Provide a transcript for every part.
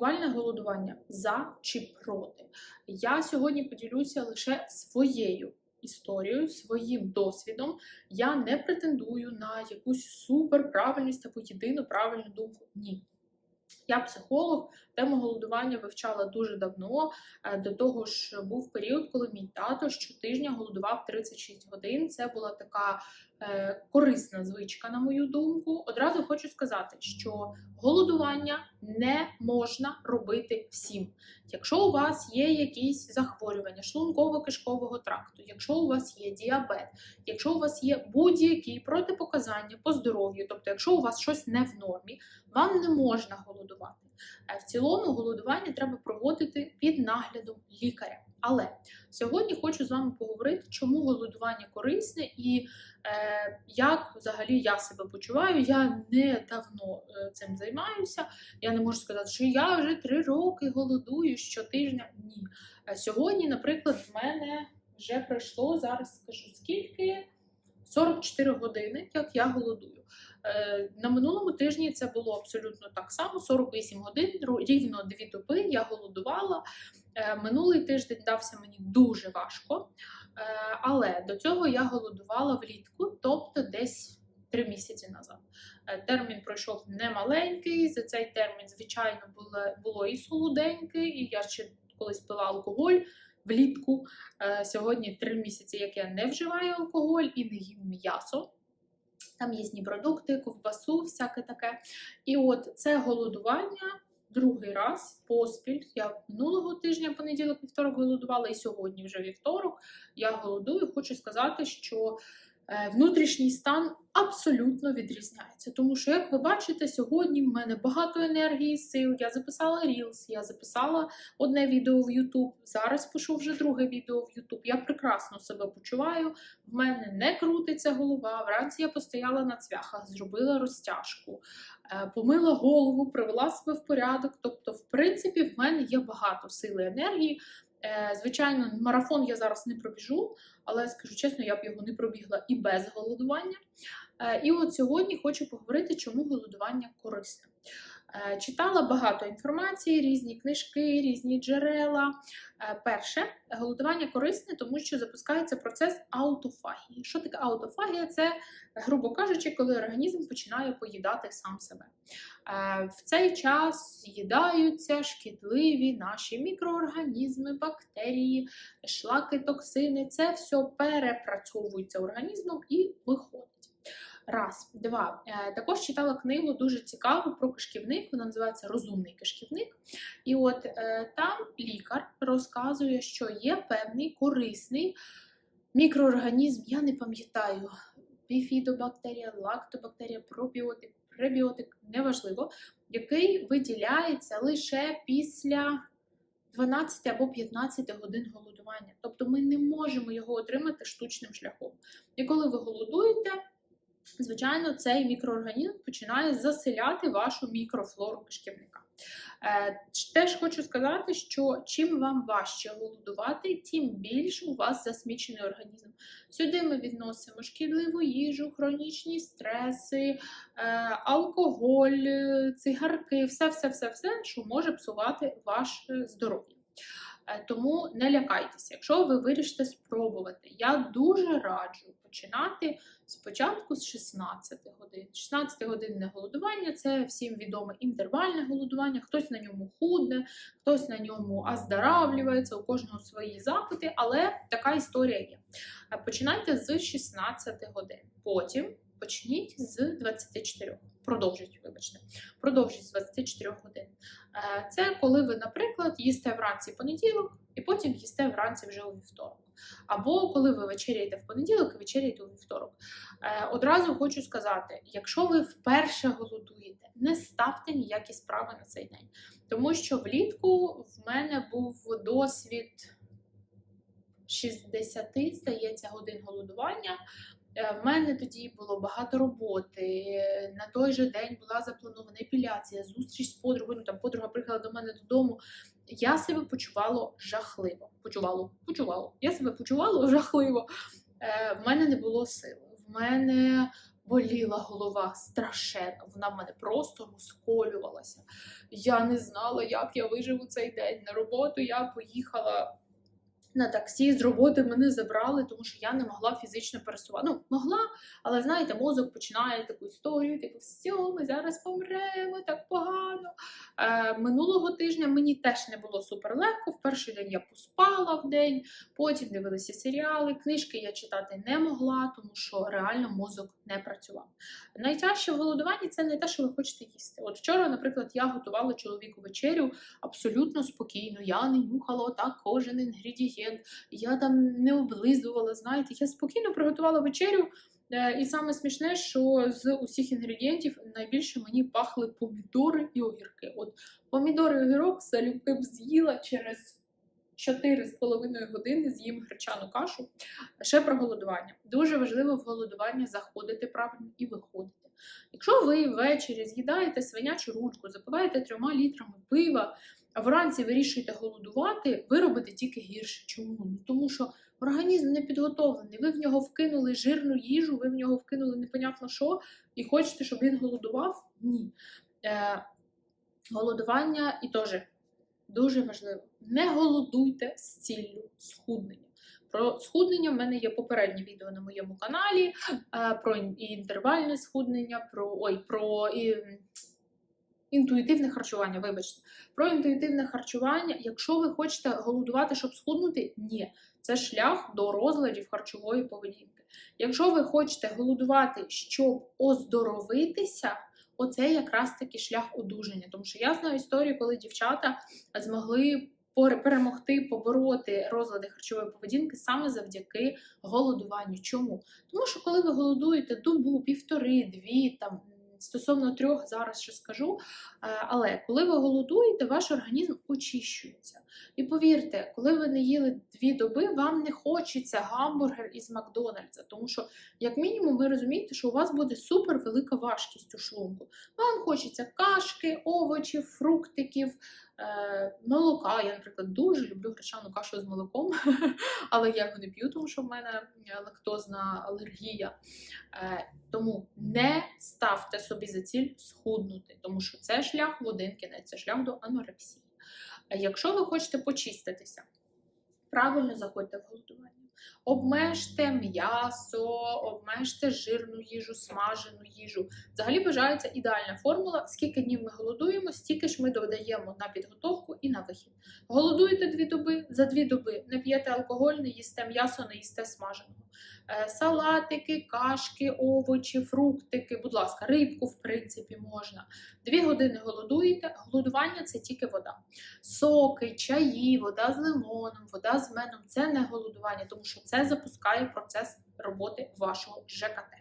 Лікувальне голодування за чи проти. Я сьогодні поділюся лише своєю історією, своїм досвідом. Я не претендую на якусь суперправильність або єдину правильну думку. Ні. Я психолог, тему голодування вивчала дуже давно. Е, До того ж, був період, коли мій тато щотижня голодував 36 годин. Це була така корисна звичка, на мою думку. Одразу хочу сказати, що голодування не можна робити всім. Якщо у вас є якісь захворювання шлунково-кишкового тракту, якщо у вас є діабет, якщо у вас є будь-які протипоказання по здоров'ю, тобто, якщо у вас щось не в нормі, вам не можна голодувати. Е, В цілому голодування треба проводити під наглядом лікаря. Але сьогодні хочу з вами поговорити, чому голодування корисне і е, як взагалі я себе почуваю. Я не давно е, цим займаюся. Я не можу сказати, що я вже три роки голодую щотижня. Ні. Е, Сьогодні, наприклад, в мене вже пройшло зараз, скажу скільки. 44 години, як я голодую. Е, На минулому тижні це було абсолютно так само: 48 годин, рівно дві доби я голодувала. Е, Минулий тиждень дався мені дуже важко, Е, але до цього я голодувала влітку, тобто десь три місяці назад. Е, Термін пройшов немаленький. За цей термін, звичайно, було, було і солоденьке, і я ще колись пила алкоголь влітку. Сьогодні три місяці, як я не вживаю алкоголь і не їм м'ясо. Там є продукти, ковбасу, всяке таке. І от це голодування другий раз поспіль. Я минулого тижня понеділок, вівторок голодувала, і сьогодні вже вівторок. Я голодую. Хочу сказати, що внутрішній стан абсолютно відрізняється. Тому що, як ви бачите, сьогодні в мене багато енергії, сил. Я записала Reels, я записала одне відео в YouTube. Зараз пишу вже друге відео в YouTube. Я прекрасно себе почуваю. В мене не крутиться голова. Вранці я постояла на цвяхах, зробила розтяжку, е, помила голову, привела себе в порядок. Тобто, в принципі, в мене є багато сили енергії. Е, Звичайно, марафон я зараз не пробіжу, але скажу чесно, я б його не пробігла і без голодування. Е, І от сьогодні хочу поговорити, чому голодування корисне. Е, Читала багато інформації, різні книжки, різні джерела. Е, Перше, голодування корисне, тому що запускається процес аутофагії. Що таке аутофагія? Це, грубо кажучи, коли організм починає поїдати сам себе. Е, В цей час з'їдаються шкідливі наші мікроорганізми, бактерії, шлаки, токсини. Це все перепрацьовується організмом і виходить. Раз, два. Е, Також читала книгу дуже цікаву про кишківник. Вона називається Розумний кишківник. І от е, там лікар розказує, що є певний корисний мікроорганізм. Я не пам'ятаю, біфідобактерія, лактобактерія, пробіотик, пребіотик, неважливо, який виділяється лише після 12 або 15 годин голодування. Тобто ми не можемо його отримати штучним шляхом. І коли ви голодуєте, звичайно, цей мікроорганізм починає заселяти вашу мікрофлору кишківника. Е, Теж хочу сказати, що чим вам важче голодувати, тим більш у вас засмічений організм. Сюди ми відносимо шкідливу їжу, хронічні стреси, е, алкоголь, е, цигарки, все, все, все, все, що може псувати ваше здоров'я. Е, Тому не лякайтеся, якщо ви вирішите спробувати. Я дуже раджу починати спочатку з 16 годин. 16 годинне голодування це всім відоме інтервальне голодування. Хтось на ньому худне, хтось на ньому оздоравлюється, у кожного свої запити, але така історія є. Е, Починайте з 16 годин. Потім почніть з 24. Продовжіть, вибачте, продовжіть з 24 годин. Е, Це коли ви, наприклад, їсте вранці понеділок і потім їсте вранці вже у вівторок. Або коли ви вечеряєте в понеділок і вечеряєте у вівторок. Е, Одразу хочу сказати: якщо ви вперше голодуєте, не ставте ніякі справи на цей день. Тому що влітку в мене був досвід 60, здається, годин голодування. Е, В мене тоді було багато роботи. На той же день була запланована епіляція, зустріч з подругою. Ну, там подруга приїхала до мене додому. Я себе почувала жахливо. Почувало, почувало. Я себе почувала жахливо. Е, В мене не було сил. В мене боліла голова страшенно. Вона в мене просто розколювалася. Я не знала, як я виживу цей день. На роботу я поїхала на таксі з роботи мене забрали, тому що я не могла фізично пересувати. Ну, могла, але знаєте, мозок починає таку історію, типу, все, ми зараз помремо, так погано. Е, минулого тижня мені теж не було супер легко. В перший день я поспала в день, потім дивилася серіали, книжки я читати не могла, тому що реально мозок не працював. Найтяжче в голодуванні це не те, що ви хочете їсти. От вчора, наприклад, я готувала чоловіку вечерю абсолютно спокійно. Я не нюхала отак кожен інгредієнт, я там не облизувала. Знаєте, я спокійно приготувала вечерю. Е, І саме смішне, що з усіх інгредієнтів найбільше мені пахли помідори і огірки. От помідори і огірок залюбки б з'їла через 4,5 години з'їм гречану кашу. Ще про голодування. Дуже важливо в голодування заходити правильно і виходити. Якщо ви ввечері з'їдаєте свинячу рульку, запиваєте трьома літрами пива, а вранці вирішуєте голодувати, ви робите тільки гірше. Чому? Ну тому що організм не підготовлений. Ви в нього вкинули жирну їжу, ви в нього вкинули непонятно що, і хочете, щоб він голодував? Ні. Е, голодування і теж дуже важливо. Не голодуйте з ціллю схуднення. Про схуднення в мене є попереднє відео на моєму каналі, е, про інтервальне схуднення, про ой, про інтуїтивне харчування. Вибачте, про інтуїтивне харчування. Якщо ви хочете голодувати, щоб схуднути, ні, це шлях до розладів харчової поведінки. Якщо ви хочете голодувати, щоб оздоровитися, оце якраз таки шлях одужання. Тому що я знаю історію, коли дівчата змогли перемогти, побороти розлади харчової поведінки саме завдяки голодуванню. Чому? Тому що коли ви голодуєте добу, півтори, дві там. Стосовно трьох зараз ще скажу, але коли ви голодуєте, ваш організм очищується. І повірте, коли ви не їли дві доби, вам не хочеться гамбургер із Макдональдса, тому що, як мінімум, ви розумієте, що у вас буде супер велика важкість у шлунку. Вам хочеться кашки, овочів, фруктиків, е, молока. Я, наприклад, дуже люблю гречану кашу з молоком, але я його не п'ю, тому що в мене лактозна алергія. Е, тому не ставте собі за ціль схуднути, тому що це шлях в один кінець, це шлях до анорексії. Якщо ви хочете почиститися, правильно заходьте в голодування. Обмежте м'ясо, обмежте жирну їжу, смажену їжу. Взагалі вважається ідеальна формула. Скільки днів ми голодуємо, стільки ж ми додаємо на підготовку і на вихід. Голодуєте дві доби, за дві доби не п'єте алкоголь, не їсте м'ясо, не їсте смаженого. Е, Салатики, кашки, овочі, фруктики, будь ласка, рибку, в принципі, можна. Дві години голодуєте, голодування це тільки вода. Соки, чаї, вода з лимоном, вода з медом це не голодування, тому що це запускає процес роботи вашого ЖКТ.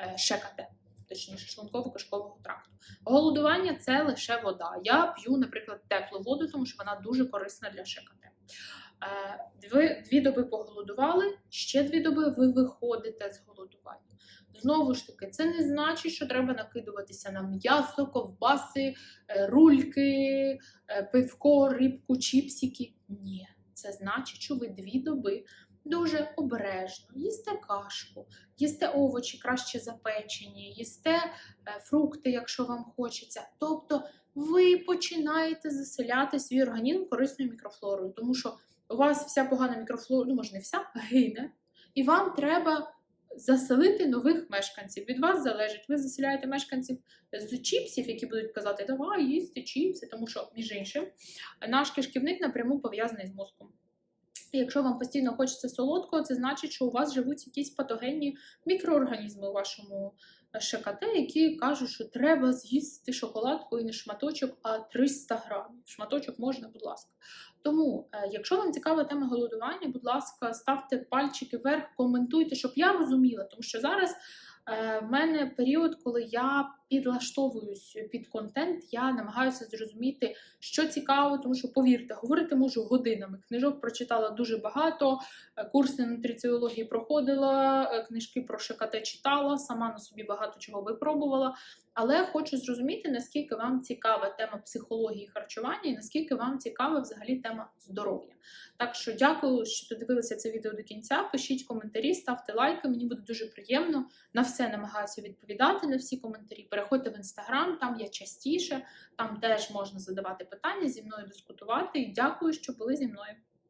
Е, ШКТ. Точніше, шлунково-кишкового тракту. Голодування це лише вода. Я п'ю, наприклад, теплу воду, тому що вона дуже корисна для ШКТ. Е, Дві, дві доби поголодували, ще дві доби ви виходите з голодування. Знову ж таки, це не значить, що треба накидуватися на м'ясо, ковбаси, е, рульки, е, пивко, рибку, чіпсики. Ні, це значить, що ви дві доби дуже обережно їсте кашку, їсте овочі краще запечені, їсте е, фрукти, якщо вам хочеться. Тобто ви починаєте заселяти свій організм корисною мікрофлорою, тому що у вас вся погана мікрофлора, ну може не вся, гине, і вам треба заселити нових мешканців. Від вас залежить, ви заселяєте мешканців з чіпсів, які будуть казати, давай їсти чіпси, тому що, між іншим, наш кишківник напряму пов'язаний з мозком. І якщо вам постійно хочеться солодкого, це значить, що у вас живуть якісь патогенні мікроорганізми у вашому е, ШКТ, які кажуть, що треба з'їсти шоколадку і не шматочок, а 300 грамів. Шматочок можна, будь ласка. Тому, е, якщо вам цікава тема голодування, будь ласка, ставте пальчики вверх, коментуйте, щоб я розуміла, тому що зараз. Е, В мене період, коли я підлаштовуюсь під контент, я намагаюся зрозуміти, що цікаво, тому що повірте, говорити можу годинами. Книжок прочитала дуже багато, е, курси нутриціології проходила, е, книжки про ШКТ читала, сама на собі багато чого випробувала. Але хочу зрозуміти, наскільки вам цікава тема психології харчування і наскільки вам цікава взагалі тема здоров'я. Так що дякую, що додивилися це відео до кінця. Пишіть коментарі, ставте лайки, мені буде дуже приємно. На все намагаюся відповідати на всі коментарі. Переходьте в інстаграм, там я частіше, там теж можна задавати питання, зі мною дискутувати. І дякую, що були зі мною.